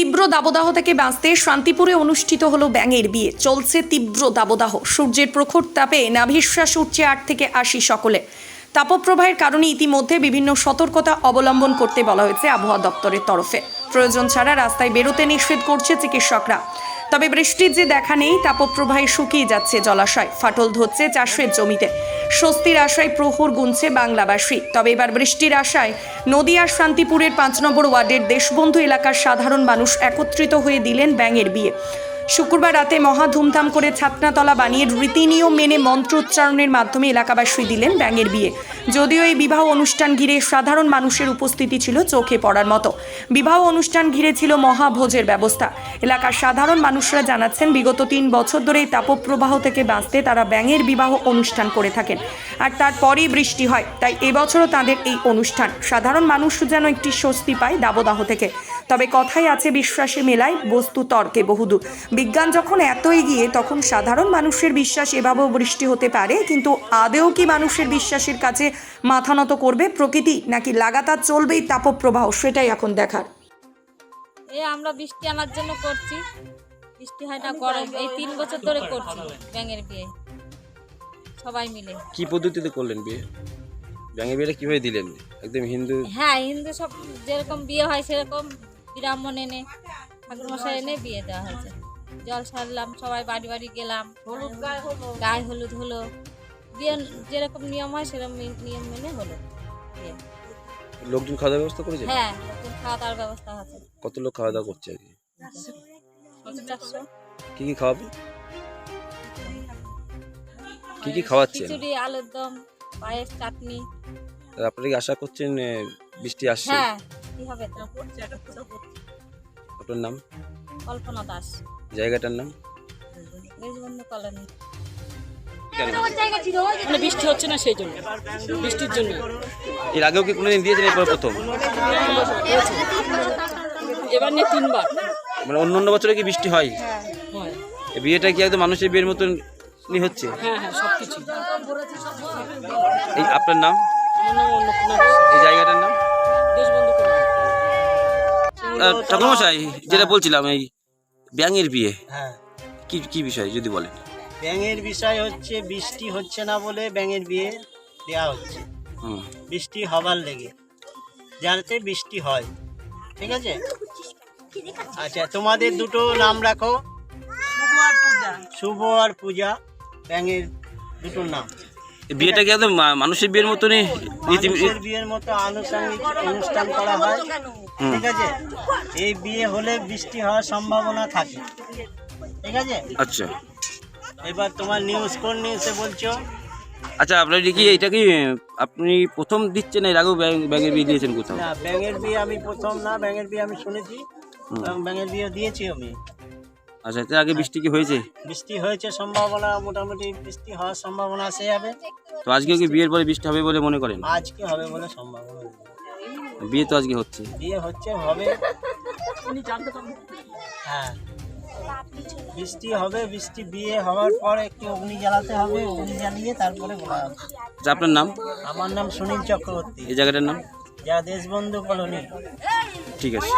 তীব্র দাবদাহ থেকে বাঁচতে শান্তিপুরে অনুষ্ঠিত হলো ব্যাঙের বিয়ে। চলছে তীব্র দাবদাহ। সূর্যের প্রখর তাপে নাভিশ্বাস উঠছে আট থেকে আশি সকলে। তাপপ্রবাহের কারণে ইতিমধ্যে বিভিন্ন সতর্কতা অবলম্বন করতে বলা হয়েছে আবহাওয়া দপ্তরের তরফে। প্রয়োজন ছাড়া রাস্তায় বেরোতে নিষেধ করছে চিকিৎসকরা। তবে বৃষ্টির যে দেখা নেই তাপপ্রবাহে শুকিয়ে যাচ্ছে জলাশয়। ফাটল ধরছে চাষের জমিতে। স্বস্তির আশায় প্রহর গুনছে বাংলাবাসী। তবে এবার বৃষ্টির আশায় নদিয়ার শান্তিপুরের পাঁচ নম্বর ওয়ার্ডের দেশবন্ধু এলাকার সাধারণ মানুষ একত্রিত হয়ে দিলেন ব্যাঙের বিয়ে। শুক্রবার রাতে মহা ধুমধাম করে ছাতনাতলা বানিয়ে রীতিনিয়ম মেনে মন্ত্রোচ্চারণের মাধ্যমে এলাকাবাসী দিলেন ব্যাঙের বিয়ে। যদিও এই বিবাহ অনুষ্ঠান ঘিরে সাধারণ মানুষের উপস্থিতি ছিল চোখে পড়ার মতো। বিবাহ অনুষ্ঠান ঘিরে ছিল মহাভোজের ব্যবস্থা। এলাকার সাধারণ মানুষরা জানাচ্ছেন, বিগত তিন বছর ধরে তাপপ্রবাহ থেকে বাঁচতে তারা ব্যাঙের বিবাহ অনুষ্ঠান করে থাকেন। আর তারপরেই বৃষ্টি হয়, তাই এবছরও তাদের এই অনুষ্ঠান। সাধারণ মানুষ যেন একটি স্বস্তি পায় দাবদাহ থেকে। তবে কথাই আছে বিশ্বাসে মেলায় বস্তু তর্কে বহুদূর। বিজ্ঞান যখন এত এগিয়ে তখন সাধারণ মানুষের বিশ্বাস এভাবেও বৃষ্টি হতে পারে কিন্তু আদেও কি মানুষের বিশ্বাসের কাছে মাথা নত করবে প্রকৃতি নাকি লাগাতার চলবেই তাপপ্রবাহ সেটাই এখন দেখার। এই আমরা বৃষ্টি আনার জন্য করছি। বৃষ্টি হয় না গরম। এই তিন বছর ধরে করছি ব্যাঙের বিয়ে। সবাই মিলে। কি পদ্ধতিতে করলেন বিয়ে? ব্যাঙে বিয়েটা কীভাবে দিলেন? একদম হিন্দু হ্যাঁ হিন্দু সব যেরকম বিয়ে হয় সেরকম ব্রাহ্মণ এনে ঠাকুর মশাই এনে বিয়ে দেওয়া হয়েছে। জল সারলাম সবাই বাড়ি বাড়ি গেলাম। হলুদ গায়ে হলুদ হলো। বিয়ে যেরকম নিয়ম হয় সেরকম নিয়ম মেনে হলো। বিয়ে। লোকজন খাওয়া দাওয়ার ব্যবস্থা করেছেন হ্যাঁ একজন খাওয়া দাওয়ার ব্যবস্থা আছে। কত লোক খাওয়া দাওয়া করছে আর কি কি কি খাওয়াবে? কি কি খাওয়াচ্ছেন? খিচুড়ি আলুর দম পায়েস চাটনি। আর আপনারা কি আশা করছেন বৃষ্টি আসছে? হ্যাঁ কি হবে? তো নাম? কল্পনা দাস। জায়গাটার নাম? দেশবন্ধু কলোনি। মানে বৃষ্টি হচ্ছে না সেই জন্য। বৃষ্টির জন্য। এর আগেও কি কোনোদিন দিয়েছেন এরপর প্রথম? এবার নিয়ে তিনবার। মানে অন্য অন্য বছরে কি বৃষ্টি হয়? হয়। এই বিয়েটা কি একদম মানুষের বিয়ের মতন হচ্ছে? হ্যাঁ হ্যাঁ সব এই আপনার নাম? এই জায়গাটার নাম? দেশবন্ধু ঠাকুরমশাই যেটা বলছিলাম এই ব্যাঙের বিয়ে। হ্যাঁ। কি কি বিষয় যদি বলেন? ব্যাঙের বিষয় হচ্ছে বৃষ্টি হচ্ছে না বলে ব্যাঙের বিয়ে দেওয়া হচ্ছে। হুম। বৃষ্টি হবার লেগে যাতে বৃষ্টি হয়। ঠিক আছে? আচ্ছা তোমাদের দুটো নাম রাখো। শুভ আর পূজা ব্যাঙের দুটো নাম। বিয়েটা কি একদম মানুষের বিয়ের মতনই রীতি বিয়ের মতো আনুষঙ্গিক অনুষ্ঠান করা হয়। ঠিক আছে? এই বিয়ে হলে বৃষ্টি হওয়ার সম্ভাবনা থাকে। ঠিক আছে? আচ্ছা। এবার তোমার নিউজ কোন নিউজে বলছো? আচ্ছা আপনার কি এটা কি আপনি প্রথম দিচ্ছেন এর আগেও ব্যাঙ- ব্যাঙের বিয়ে দিয়েছেন কোথাও? না ব্যাঙের বিয়ে আমি প্রথম না ব্যাঙের বিয়ে আমি শুনেছি। এবং ব্যাঙের বিয়ে দিয়েছি আমি। আচ্ছা এর আগে বৃষ্টি কি হয়েছে? বৃষ্টি হয়েছে সম্ভাবনা মোটামুটি বৃষ্টি হওয়ার সম্ভাবনা আছে যাবে। তো আজকে কি বিয়ের পরে বৃষ্টি হবে বলে মনে করেন? আজকে হবে বলে সম্ভাবনা বিয়ে তো আজকে হচ্ছে। বিয়ে হচ্ছে হবে। হ্যাঁ। বৃষ্টি হবে বৃষ্টি বিয়ে হওয়ার পর একটু অগ্নি জ্বালাতে হবে অগ্নি জ্বালিয়ে তারপরে বলা হবে। আচ্ছা আপনার নাম? আমার নাম সুনীল চক্রবর্তী। এই জায়গাটার নাম? যা দেশবন্ধু কলোনি। ঠিক আছে।